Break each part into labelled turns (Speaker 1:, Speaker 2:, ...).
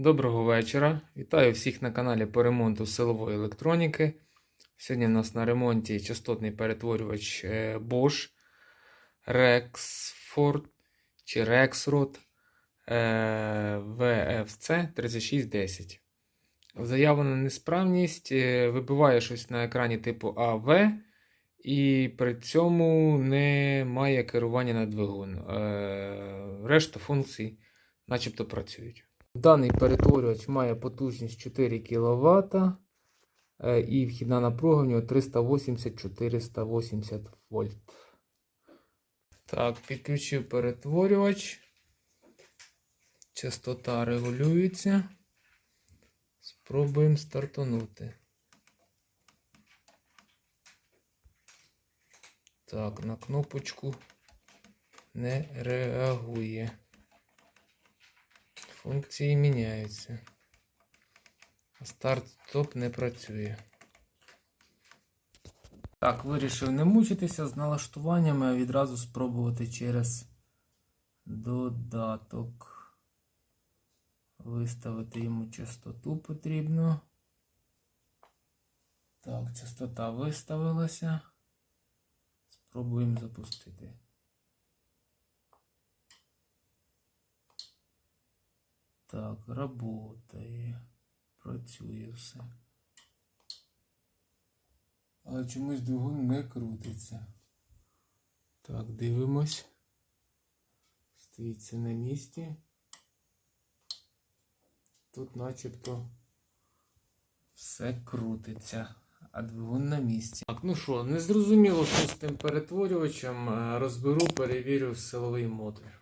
Speaker 1: Доброго вечора. Вітаю всіх на каналі по ремонту силової електроніки. Сьогодні у нас на ремонті частотний перетворювач е, Bosch Rexford чи Rexroad е, VFC 3610. Заявлена несправність е, вибиває щось на екрані типу AV, і при цьому немає керування на двигун. Е, Решта функцій начебто працюють. Даний перетворювач має потужність 4 кВт е, і вхідна напруга в нього 380-480 вольт. Так, підключив перетворювач. Частота регулюється. Спробуємо стартанути. Так, на кнопочку не реагує. Функції міняються. Старт-стоп не працює. Так, вирішив не мучитися з налаштуваннями, а відразу спробувати через додаток. Виставити йому частоту потрібно. Так, частота виставилася. Спробуємо запустити. Так, работає. Працює все. Але чомусь двигун не крутиться. Так, дивимось. Стоїться на місці. Тут начебто все крутиться, а двигун на місці. Так, ну що, не зрозуміло, що з тим перетворювачем. Е, Розберу, перевірю силовий модуль.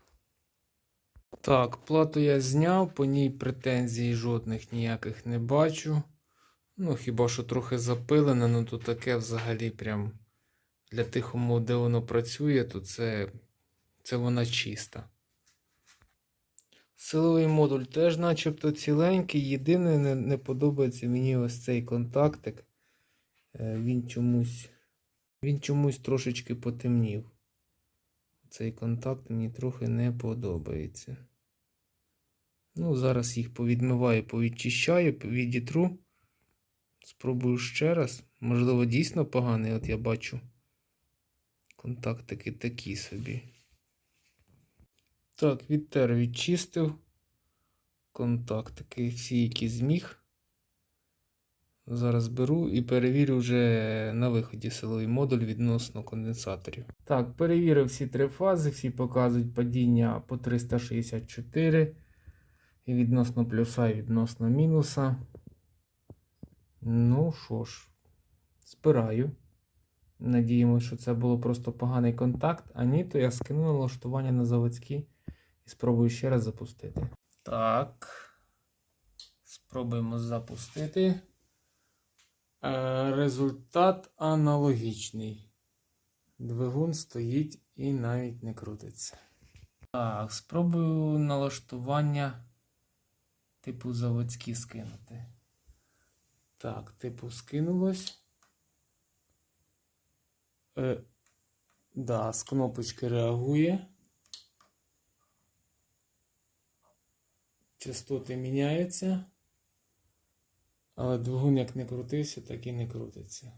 Speaker 1: Так, плату я зняв, по ній претензій жодних ніяких не бачу. Ну, хіба що трохи запилене, ну то таке взагалі прям для тих умов, де воно працює, то це, це вона чиста. Силовий модуль теж начебто ціленький. Єдине не, не подобається мені ось цей контактик. Е, Він чомусь, він чомусь трошечки потемнів. Цей контакт мені трохи не подобається. Ну, зараз їх повідмиваю, повідчищаю, відітру. Спробую ще раз. Можливо, дійсно поганий. От я бачу. Контактики такі собі. Так, відтер відчистив. Контактики всі, які зміг. Зараз беру і перевірю вже на виході силовий модуль відносно конденсаторів. Так, перевірив всі три фази, всі показують падіння по 364 і відносно плюса, і відносно мінуса. Ну що ж, збираю. Надіємося, що це було просто поганий контакт. А ні, то я скину налаштування на заводські і спробую ще раз запустити. Так. Спробуємо запустити. Е, Результат аналогічний. Двигун стоїть і навіть не крутиться. Так, спробую налаштування типу заводські скинути. Так, типу скинулось. Е, да, з кнопочки реагує. Частоти міняються. Але двигун як не крутився, так і не крутиться.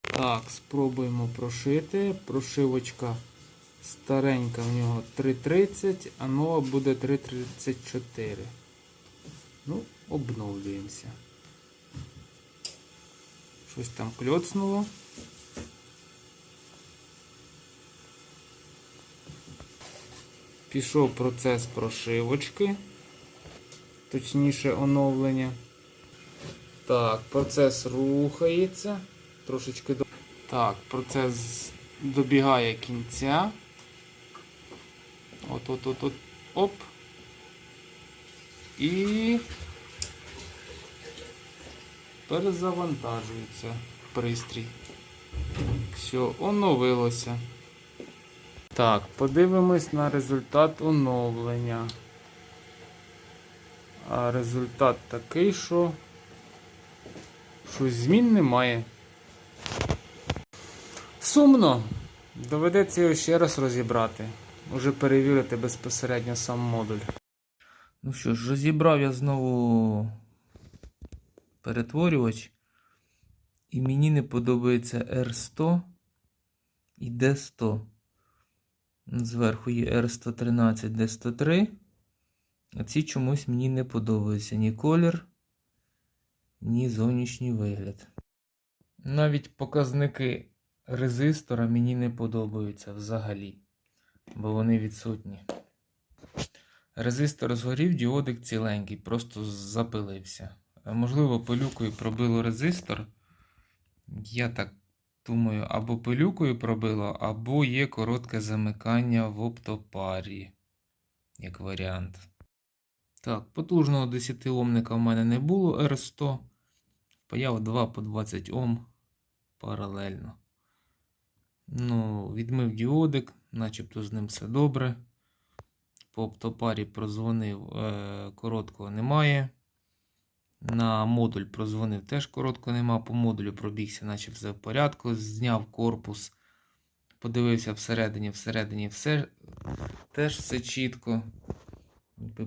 Speaker 1: Так, спробуємо прошити. Прошивочка старенька в нього 3.30, а нова буде 3.34. Ну, обновлюємося. Щось там кльоцнуло. Пішов процес прошивочки, точніше оновлення. Так, процес рухається. Трошечки до. Так, процес добігає кінця. От, от, от, от. Оп. І перезавантажується пристрій. Все, оновилося. Так, подивимось на результат оновлення. А результат такий, що щось змін немає. Сумно. Доведеться його ще раз розібрати. Вже перевірити безпосередньо сам модуль. Ну що ж, розібрав я знову перетворювач. І мені не подобається R100 і D100. Зверху є R113, D103. А ці чомусь мені не подобаються ні колір, ні зовнішній вигляд. Навіть показники резистора мені не подобаються взагалі, бо вони відсутні. Резистор згорів, діодик ціленький, просто запилився. Можливо, пилюкою пробило резистор. Я так думаю, або пилюкою пробило, або є коротке замикання в оптопарі, як варіант. Так, потужного 10 омника в мене не було R100. Впаяв 2 по 20 Ом паралельно. Ну, відмив діодик, начебто з ним все добре. По оптопарі прозвонив, е, короткого немає. На модуль прозвонив теж коротко нема. По модулю пробігся, наче все в порядку. Зняв корпус, подивився всередині, всередині все теж все чітко.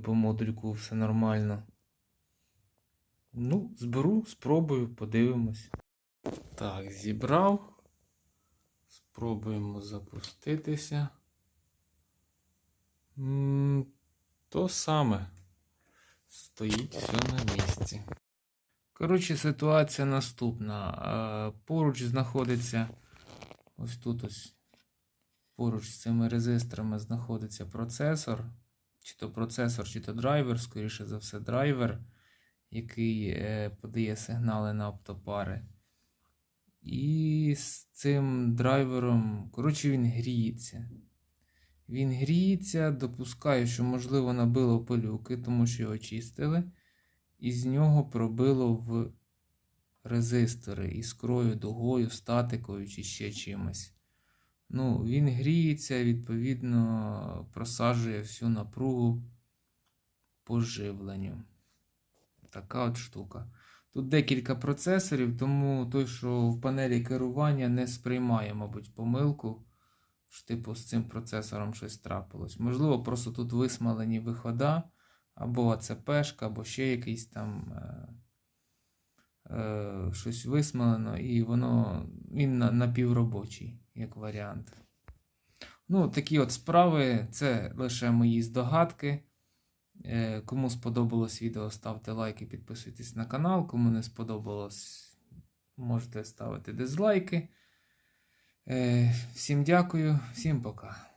Speaker 1: По модульку все нормально. Ну, зберу, спробую, подивимось. Так, зібрав. Спробуємо запуститися. То саме. Стоїть все на місці. Коротше, ситуація наступна. Поруч знаходиться ось тут ось. Поруч з цими резисторами знаходиться процесор. Чи то процесор, чи то драйвер, скоріше за все, драйвер, який е, подає сигнали на оптопари. І з цим драйвером, коротше, він гріється. Він гріється, допускаю, що, можливо, набило пилюки, тому що його чистили, і з нього пробило в резистори іскрою, дугою, статикою чи ще чимось. Ну, він гріється, відповідно, просаджує всю напругу по живленню. Така от штука. Тут декілька процесорів, тому той, що в панелі керування не сприймає, мабуть, помилку. Що, типу, з цим процесором щось трапилось. Можливо, просто тут висмалені вихода, або АЦПшка, або ще якийсь там е, е, щось висмалено, і воно він на, напівробочий, як варіант. Ну, такі от справи, це лише мої здогадки. Е, Кому сподобалось відео, ставте лайки, підписуйтесь на канал. Кому не сподобалось, можете ставити дизлайки. Е, Всім дякую, всім пока.